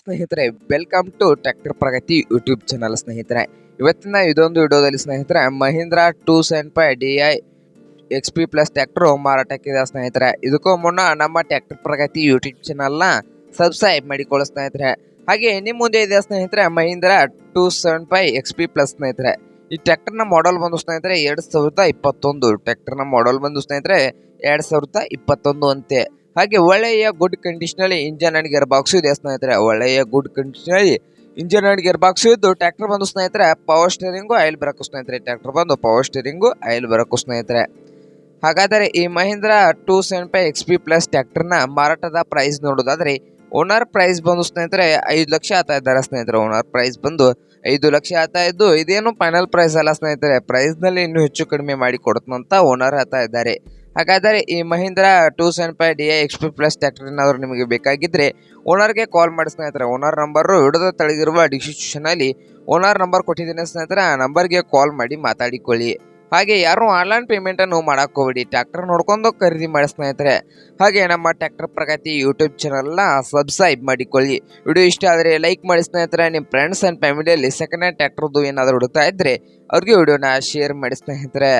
ಸ್ನೇಹಿತರೆ welcome to tractor Pragati YouTube channel ಸ್ನೇಹಿತರೆ. ಇವತ್ತಿನ ಇದೊಂದು ವಿಡಿಯೋದಲ್ಲಿ ಸ್ನೇಹಿತರೆ, Mahindra two seven five D I X P plus tractor ಮಾರಾಟಕ್ಕಿದೆ ಸ್ನೇಹಿತರೆ. ಇದಕ್ಕೂ ಮುನ್ನ ನಮ್ಮ ಟ್ರ್ಯಾಕ್ಟರ್ ಪ್ರಗತಿ ಯೂಟ್ಯೂಬ್ ಚಾನಲ್ನ ಸಬ್ಸ್ಕ್ರೈಬ್ ಮಾಡಿಕೊಳ್ಳೋ ಸ್ನೇಹಿತರೆ. ಹಾಗೆ ನಿಮ್ಮ ಮುಂದೆ ಇದೆ ಸ್ನೇಹಿತರೆ, Mahindra two seven five X P plus ಸ್ನೇಹಿತರೆ. ಈ ಟ್ರ್ಯಾಕ್ಟರ್ನ ಮಾಡೆಲ್ ಬಂದು ಸ್ನೇಹಿತರೆ, ಎರಡು ಸಾವಿರದ ಇಪ್ಪತ್ತೊಂದು ಟ್ರ್ಯಾಕ್ಟರ್ನ ಮಾಡೆಲ್ ಬಂದು ಸ್ನೇಹಿತರೆ, ಎರಡು ಸಾವಿರದ ಇಪ್ಪತ್ತೊಂದು ಅಂತೆ. ಹಾಗೆ ಒಳ್ಳೆಯ ಗುಡ್ ಕಂಡೀಷನಲ್ಲಿ ಇಂಜನ್ ಅಂಡ್ ಗೇರ್ ಬಾಕ್ಸ್ ಇದೆ ಸ್ನೇಹಿತರೆ. ಒಳ್ಳೆಯ ಗುಡ್ ಕಂಡೀಷನಲ್ಲಿ ಇಂಜನ್ ಅಂಡ್ ಗೇರ್ ಬಾಕ್ಸ್ ಇದ್ದು ಟ್ರ್ಯಾಕ್ಟರ್ ಬಂದು ಸ್ನೇಹಿತರೆ ಪವರ್ ಸ್ಟೇರಿಂಗು ಆಯಿಲ್ ಬರಕು ಸ್ನೇಹಿತರೆ. ಟ್ರ್ಯಾಕ್ಟರ್ ಬಂದು ಪವರ್ ಸ್ಟೇರಿಂಗು ಆಯಿಲ್ ಬರಕು ಸ್ನೇಹಿತರೆ. ಹಾಗಾದರೆ ಈ Mahindra two seven five X P plus ಟ್ಯಾಕ್ಟರ್ನ ಮಾರಾಟದ ಪ್ರೈಸ್ ನೋಡೋದಾದರೆ ಓನರ್ ಪ್ರೈಸ್ ಬಂದು ಸ್ನೇಹಿತರೆ ಐದು ಲಕ್ಷ ಆಗ್ತಾ ಇದ್ದಾರೆ ಸ್ನೇಹಿತರೆ. ಓನರ್ ಪ್ರೈಸ್ ಬಂದು ಐದು ಲಕ್ಷ ಆಗ್ತಾ ಇದ್ದು ಇದೇನು ಫೈನಲ್ ಪ್ರೈಸ್ ಅಲ್ಲ ಸ್ನೇಹಿತರೆ. ಪ್ರೈಸ್ನಲ್ಲಿ ಇನ್ನೂ ಹೆಚ್ಚು ಕಡಿಮೆ ಮಾಡಿ ಕೊಡುತ್ತಂತ ಓನರ್ ಹೇಳ್ತಾ ಇದ್ದಾರೆ. ಹಾಗಾದರೆ ಈ Mahindra two seven five D I X P plus tractor ಏನಾದರೂ ನಿಮಗೆ ಬೇಕಾಗಿದ್ದರೆ ಓನರ್ಗೆ ಕಾಲ್ ಮಾಡಿ ಸ್ನೇಹಿತರೆ. ಓನರ್ ನಂಬರು ಹಿಡಿದ ತಳಗಿರುವ ಡಿಸ್ಕ್ರಿಪ್ಷನಲ್ಲಿ ಓನರ್ ನಂಬರ್ ಕೊಟ್ಟಿದ್ದೀನಿ ಸ್ನೇಹಿತರೆ. ಆ ನಂಬರ್ಗೆ ಕಾಲ್ ಮಾಡಿ ಮಾತಾಡಿಕೊಳ್ಳಿ. ಹಾಗೆ ಯಾರು ಆನ್ಲೈನ್ ಪೇಮೆಂಟನ್ನು ಮಾಡೋಕ್ಕೋಗ್ಬೇಡಿ ಟ್ಯಾಕ್ಟರ್ ನೋಡ್ಕೊಂಡು ಖರೀದಿ ಮಾಡಿ ಸ್ನೇಹಿತರೆ. ಹಾಗೆ ನಮ್ಮ ಟ್ಯಾಕ್ಟರ್ ಪ್ರಗತಿ ಯೂಟ್ಯೂಬ್ ಚಾನಲ್ನ ಸಬ್ಸ್ಕ್ರೈಬ್ ಮಾಡಿಕೊಳ್ಳಿ. ವಿಡಿಯೋ ಇಷ್ಟ ಆದರೆ ಲೈಕ್ ಮಾಡಿ ಸ್ನೇಹಿತರೆ. ನಿಮ್ಮ ಫ್ರೆಂಡ್ಸ್ ಆ್ಯಂಡ್ ಫ್ಯಾಮಿಲಿಯಲ್ಲಿ ಸೆಕೆಂಡ್ ಹ್ಯಾಂಡ್ ಟ್ಯಾಕ್ಟರ್ದು ಏನಾದರೂ ಹುಡುಕ್ತಾ ಇದ್ದರೆ ಅವ್ರಿಗೆ ವಿಡಿಯೋನ ಶೇರ್ ಮಾಡಿ ಸ್ನೇಹಿತರೆ.